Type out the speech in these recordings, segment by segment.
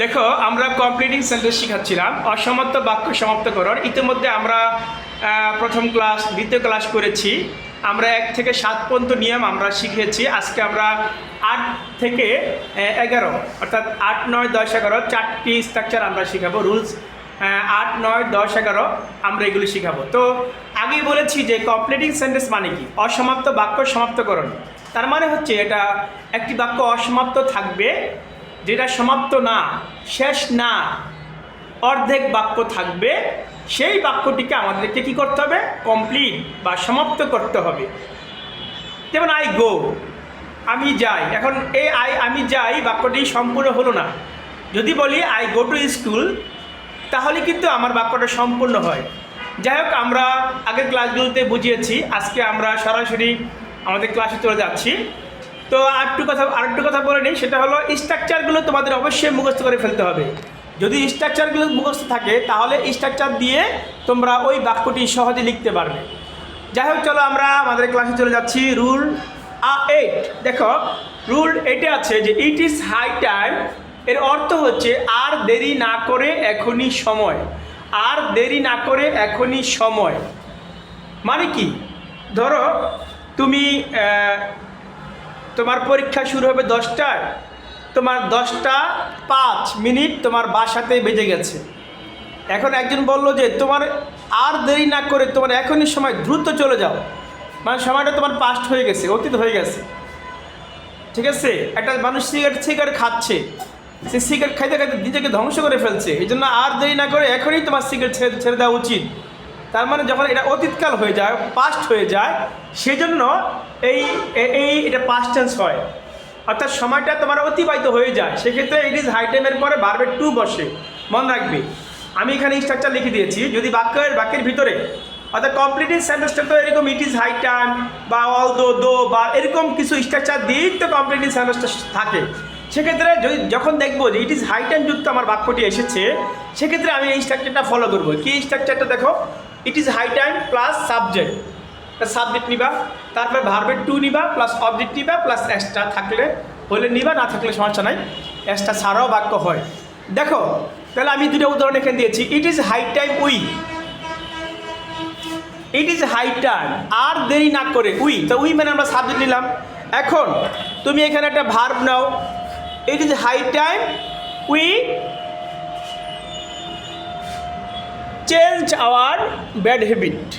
দেখো, আমরা completing sentence শিখাচ্ছিলাম। অসমাপ্ত বাক্য সমাপ্তকরণ ইতিমধ্যে আমরা প্রথম ক্লাস দ্বিতীয় ক্লাস করেছি। আমরা এক থেকে সাত পর্যন্ত নিয়ম আমরা শিখেছি আজকে আমরা আট থেকে এগারো, অর্থাৎ আট, নয়, দশ, এগারো, চারটি স্ট্রাকচার আমরা শিখাবো রুলস আট, নয়, দশ, এগারো আমরা এগুলি শিখাবো। তো আগেই বলেছি যে কমপ্লিটিং সেন্টেন্স মানে কি? অসমাপ্ত বাক্য সমাপ্তকরণ তার মানে হচ্ছে এটা একটি বাক্য অসমাপ্ত থাকবে যেটা সমাপ্ত না, শেষ না, অর্ধেক বাক্য থাকবে, সেই বাক্যটিকে আমাদেরকে কি করতে হবে? কমপ্লিট বা সমাপ্ত করতে হবে। যেমন আই গো আমি যাই। এখন এই আই আমি যাই, বাক্যটি সম্পূর্ণ হলো না। যদি বলি আই গো টু স্কুল তাহলে কিন্তু আমার বাক্যটা সম্পূর্ণ হয়। যাই হোক, আমরা আগের ক্লাসগুলোতে বুঝিয়েছি, আজকে আমরা সরাসরি আমাদের ক্লাসে চলে যাচ্ছি। তো আরেকটু কথা আরেকটু কথা বলে নিই, সেটা হলো স্ট্রাকচারগুলো তোমাদের অবশ্যই মুখস্থ করে ফেলতে হবে। যদি স্ট্রাকচারগুলো মুখস্থ থাকে, তাহলে স্ট্রাকচার দিয়ে তোমরা ওই বাক্যটি সহজে লিখতে পারবে। যাই হোক, চলো আমরা আমাদের ক্লাসে চলে যাচ্ছি রুল এইট দেখো রুল এইটে আছে যে ইট ইজ হাই টাইম এর অর্থ হচ্ছে, আর দেরি না করে এখনই সময়। আর দেরি না করে এখনই সময়। মানে কি? ধরো, তুমি তোমার পরীক্ষা শুরু হবে দশটায়। তোমার দশটা পাঁচ মিনিট তোমার বাসাতে বেজে গেছে। এখন একজন বলল যে, তোমার আর দেরি না করে তোমার এখনই সময় দ্রুত চলে যাও। মানে সময়টা তোমার পাস্ট হয়ে গেছে, অতীত হয়ে গেছে। ঠিক আছে? একটা মানুষ সিগারেট সিগারেট খাচ্ছে। সে সিগারেট খাইতে খাইতে নিজেকে ধ্বংস করে ফেলছে। এই জন্য আর দেরি না করে এখনই তোমার সিগারেট ছেড়ে ছেড়ে দেওয়া উচিত। তার মানে যখন এটা অতীতকাল হয়ে যায় পাস্ট হয়ে যায়, সেজন্য এই এই এটা পাস্ট টেন্স হয়। অর্থাৎ সময়টা তোমার অতিবাহিত হয়ে যায়। সেক্ষেত্রে ইট ইজ হাই টাইমের পরে বারবার টু বসে। মনে রাখবে। আমি এখানে স্ট্রাকচার লিখে দিয়েছি। যদি বাক্যের বাক্যের ভিতরে অর্থাৎ কমপ্লিটিং সেন্টেন্সটা তো এরকম ইট ইজ হাই টাইম বা অল দো দো বা এরকম কিছু স্ট্রাকচার দিয়েই তো কমপ্লিটিং সেন্টেন্সটা থাকে। সেক্ষেত্রে যদি, যখন দেখব যে ইট ইজ হাই টাইম যুক্ত আমার বাক্যটি এসেছে, সেক্ষেত্রে আমি এই স্ট্রাকচারটা ফলো করব। কি স্ট্রাকচারটা দেখো? It is high time plus subject subject নিবা, তারপরে ভার্বের টু নিবা প্লাস অবজেক্ট নিবা প্লাস এক্সট্রা থাকলে হলে নিবা, না থাকলে সমস্যা নাই। এক্সট্রা ছাড়াও বাক্য হয়। দেখো, তাহলে আমি দুটো উদাহরণ এখানে দিয়েছি। It is high time we. It is high time আর দেরি না করে, উই। তো উই মানে আমরা সাবজেক্ট নিলাম। এখন, তুমি এখানে একটা verb now. It is high time we change our bad habit.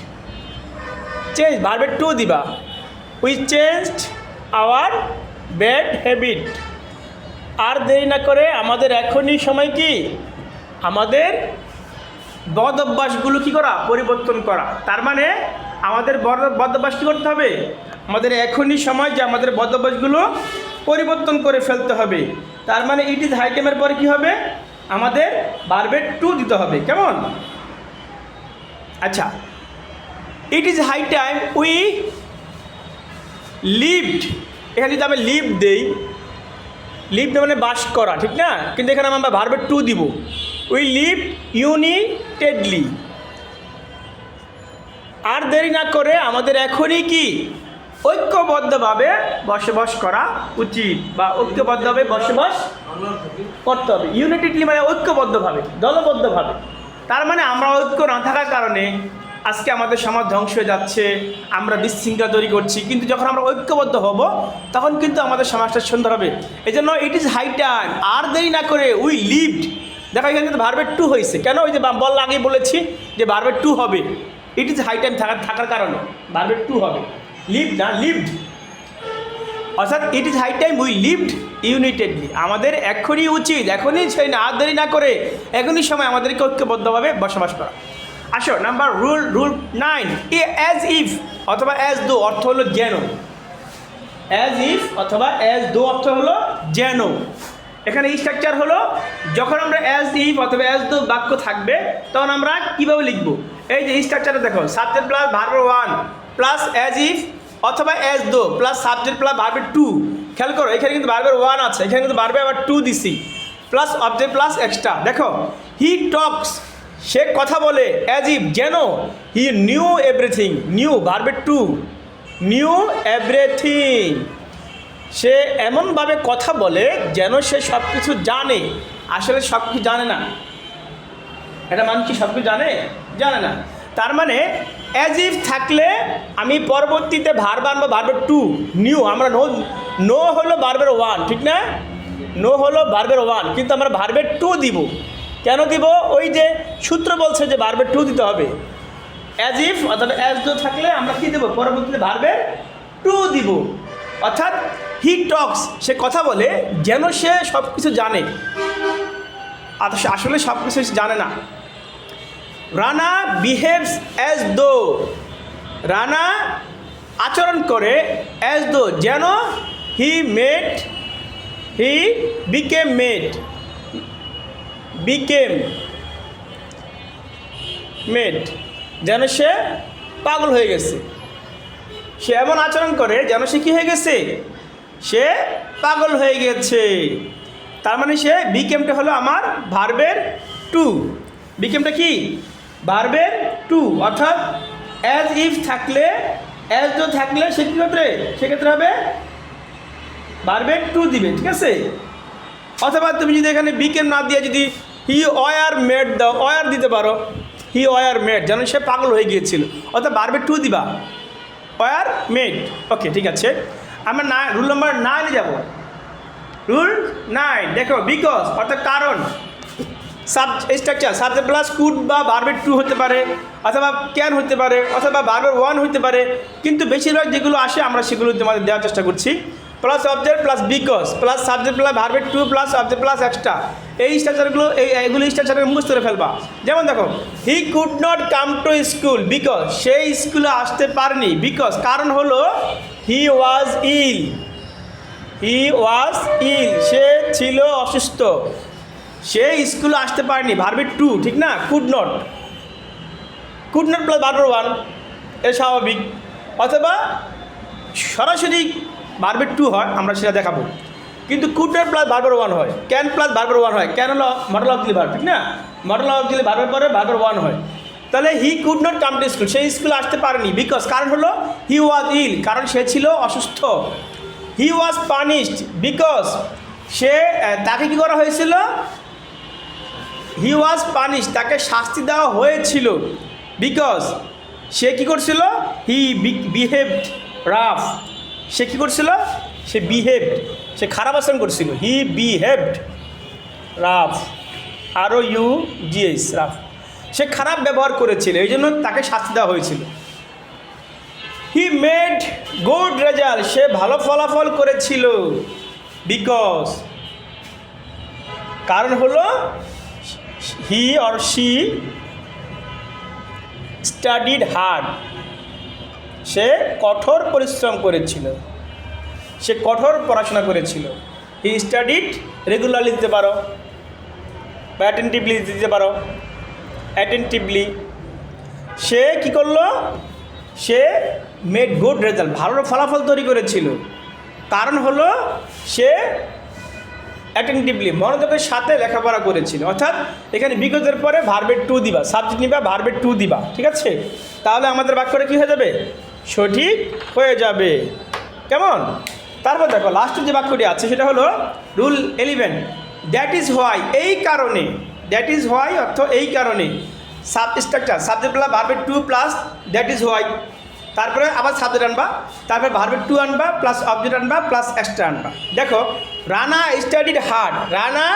Change, ভার্বের টু দিবা। We change our bad habit আর দেরি না করে আমাদের এখনই সময় কি? আমাদের বদ অভ্যাসগুলো কী করা? পরিবর্তন করা। তার মানে আমাদের বদ অভ্যাস কী করতে হবে? আমাদের এখনই সময় যে আমাদের বদ অভ্যাসগুলো পরিবর্তন করে ফেলতে হবে। তার মানে ইট ইজ হাইটেমের পরে কী হবে? আমাদের বারবেট টু দিতে হবে। কেমন? আচ্ছা it is high time we lived এখানে যদি আমি লিভ দেই লিভ মানে বাস করা ঠিক না? কিন্তু এখানে আমরা ভার্বের টু দিব। উই লিভ ইউনিটেডলি আর দেরি না করে আমাদের এখনই কি? ঐক্যবদ্ধভাবে বসবাস করা উচিত বা ঐক্যবদ্ধভাবে বসবাস করতে হবে। ইউনিটেডলি মানে ঐক্যবদ্ধভাবে দলবদ্ধভাবে। তার মানে আমরা ঐক্য না থাকার কারণে আজকে আমাদের সমাজ ধ্বংস হয়ে যাচ্ছে, আমরা বিশৃঙ্খলা তৈরি করছি। কিন্তু যখন আমরা ঐক্যবদ্ধ হব, তখন কিন্তু আমাদের সমাজটা সুন্দর হবে। এই জন্য ইট ইজ হাই টাইম আর দেরি না করে উই লিভড দেখো, এখানে কিন্তু ভার্বের টু হয়েছে। কেন? ওই যে বল আগেই বলেছি যে ভার্বের টু হবে। ইট ইজ হাই টাইম থাকার থাকার কারণে। ভার্বের টু হবে। লিভ না লিভড অর্থাৎ it is high time we lived unitedly আমাদের এখনই উচিত, এখনই সেই না দেরি না করে এখনই সময় আমাদেরকে ঐক্যবদ্ধভাবে বসবাস করা। আসো number rule rule nine A as if অথবা অ্যাজ দো অর্থ হলো যেন। অ্যাজ ইফ অথবা অ্যাজ দো অর্থ হলো যেন। এখানে স্ট্রাকচার হলো, যখন আমরা অ্যাজ ইফ অথবা অ্যাজ দো বাক্য থাকবে, তখন আমরা কীভাবে লিখব? এই যে স্ট্রাকচারটা দেখো subject plus verb one plus as if অথবা as though plus subject plus ভার্বের টু খেয়াল করো, এখানে কিন্তু ভার্বের ওয়ান আছে, এখানে কিন্তু ভার্বে আবার টু দিছি। প্লাস অবজেক্ট প্লাস এক্সট্রা দেখো হি টক্স সে কথা বলে অ্যাজ ইফ যেন হি নিউ এভরিথিং নিউ ভার্বের টু নিউ এভরিথিং সে এমনভাবে কথা বলে, যেন সে সব কিছু জানে। আসলে সব কিছু জানে না। এটা মানুষ কি সব কিছু জানে? জানে না। তার মানে অ্যাজ ইফ থাকলে আমি পরবর্তীতে ভারবার বা ভারবার টু নিউ আমরা নো নো হলো ভার্বের ওয়ান ঠিক না? নো হলো ভার্বের ওয়ান কিন্তু আমরা ভার্বের টু দিব। কেন দিব? ওই যে সূত্র বলছে যে ভার্বের টু দিতে হবে। অ্যাজ ইফ অর্থাৎ অ্যাজ দো থাকলে আমরা কী দেবো? পরবর্তীতে ভার্বের টু দিব। অর্থাৎ হি টক্স সে কথা বলে, যেন সে সব কিছু জানে। সে আসলে সব কিছু জানে না। Rana behaves as though. Rana আচরণ করে অ্যাজ দো, যেন he made he became made became made যেন সে পাগল হয়ে গেছে। সে এমন আচরণ করে যেন সে কী হয়ে গেছে? সে পাগল হয়ে গেছে। তার মানে সে বিকেমটা হলো আমার ভার্বের টু। বিকেমটা কি? ভার্বের টু, অর্থাৎ অ্যাজ ইফ থাকলে অ্যাজ দো থাকলে সে কী ক্ষেত্রে সেক্ষেত্রে হবে ভার্বের টু দিবে, ঠিক আছে? অথবা তুমি যদি এখানে বিকেম না দিয়ে যদি হি ওয়ার মেড দাও ওয়ার দিতে পারো। হি ওয়ার মেড যেন সে পাগল হয়ে গিয়েছিল। অর্থাৎ বারবে টু দিবা। ওয়ার মেড ওকে ঠিক আছে। আমরা না রুল নাম্বার নাইনে যাব। রুল নাইন দেখো বিকজ অর্থাৎ কারণ। Sub structure subject plus could বা বারবের টু হতে পারে, অথবা ক্যান হতে পারে, অথবা বারবের ওয়ান হতে পারে, কিন্তু বেশিরভাগ যেগুলো আসে আমরা সেগুলো তোমাদের দেওয়ার চেষ্টা করছি। Plus object plus because plus subject plus ভার্বের two plus object plus extra এই স্ট্রাকচারগুলো এই, এগুলো স্ট্রাকচারকে মুখস্থ করে ফেলবা। যেমন দেখো he could not come to school because সে স্কুলে আসতে পারেনি। বিকজ কারণ হলো হি ওয়াজ ইল হি ওয়াজ ইল সে ছিল অসুস্থ। সে স্কুলে আসতে পারেনি ভার্বের টু ঠিক না? Could not could not plus ভার্বের ওয়ান এ স্বাভাবিক। অথবা সরাসরি ভার্বের টু হয়, আমরা সেটা দেখাবো। কিন্তু কুড নট প্লাস ভার্বের ওয়ান হয়। ক্যান প্লাস ভার্বের ওয়ান হয়। ক্যান হলো মডেল অফ দিলি ভার্ব ঠিক না? মডেল অফ দিলি ভার্বের পরে ভার্বের ওয়ান হয়। তাহলে he could not come to school সেই স্কুলে আসতে পারেনি। বিকজ কারণ হলো হি ওয়াজ ইল কারণ সে ছিল অসুস্থ। হি ওয়াজ পানিশড বিকজ সে তাকে কী করা হয়েছিল? হি ওয়াজ পানিশ তাকে শাস্তি দেওয়া হয়েছিল। বিকজ সে কী করছিল? হি বিহেভড রাফ সে কী করছিল? সে বিহেভড সে খারাপ আচরণ করছিল। হি বিহেভড রাফ আরও ইউ জিএস রাফ সে খারাপ ব্যবহার করেছিল, এই জন্য তাকে শাস্তি দেওয়া হয়েছিল। হি মেড গুড রেজাল্ট সে ভালো ফলাফল করেছিল। বিকজ কারণ হলো he or she studied hard সে কঠোর পরিশ্রম করেছিল। সে কঠোর পড়াশোনা করেছিল। হি স্টাডিড রেগুলারলি দিতে পারো। বা অ্যাটেন্টিভলি দিতে পারো। অ্যাটেন্টিভলি সে কি করল? সে মেড গুড রেজাল্ট ভালো ফলাফল তৈরি করেছিল। কারণ হলো সে অ্যাটেন্টিভলি মনোযোগের সাথে লেখাপড়া করেছিল। অর্থাৎ এখানে বিগতের পরে ভার্বের টু দিবা সাবজেক্ট নিবা ভার্বের টু দিবা, ঠিক আছে? তাহলে আমাদের বাক্যটা কী হয়ে যাবে? সঠিক হয়ে যাবে। কেমন? তারপর দেখো লাস্টের যে বাক্যটি আছে, সেটা হলো rule eleven that is why এই কারণে দ্যাট ইজ হোয়াই অর্থ এই কারণে সাব স্ট্রাকচার সাবজেক্ট প্লাস ভার্বের two plus that is why তারপরে আবার সাবজেক্ট আনবা, তারপরে ভার্বের টু আনবা প্লাস অবজেক্ট আনবা প্লাস এক্সট্রা আনবা। দেখো, রানা স্টাডিড হার্ড রানা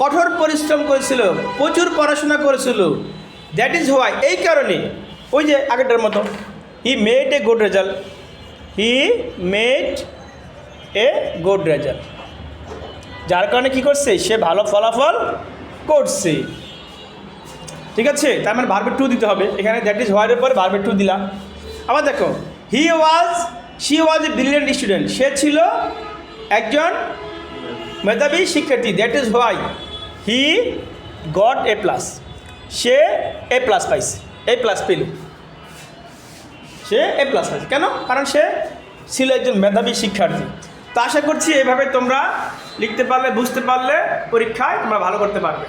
কঠোর পরিশ্রম করেছিল, প্রচুর পড়াশোনা করেছিল। দ্যাট ইজ হোয়াই এই কারণে, ওই যে আগেরটার মতো he made a good result he made a good result যার কারণে কী করছে? সে ভালো ফলাফল করছে। ঠিক আছে? তার মানে ভার্বের টু দিতে হবে। এখানে দ্যাট ইজ হোয়াইটের পরে ভার্বের টু দিলাম। আবার দেখো he was she was a brilliant student সে ছিল একজন মেধাবী শিক্ষার্থী that is why he got A plus say A plus পাইছে এ প্লাস পেল। সে এ প্লাস পাইছে। কেন? কারণ সে ছিল একজন মেধাবী শিক্ষার্থী। তো আশা করছি এভাবে তোমরা লিখতে পারলে, বুঝতে পারলে পরীক্ষায় তোমরা ভালো করতে পারবে।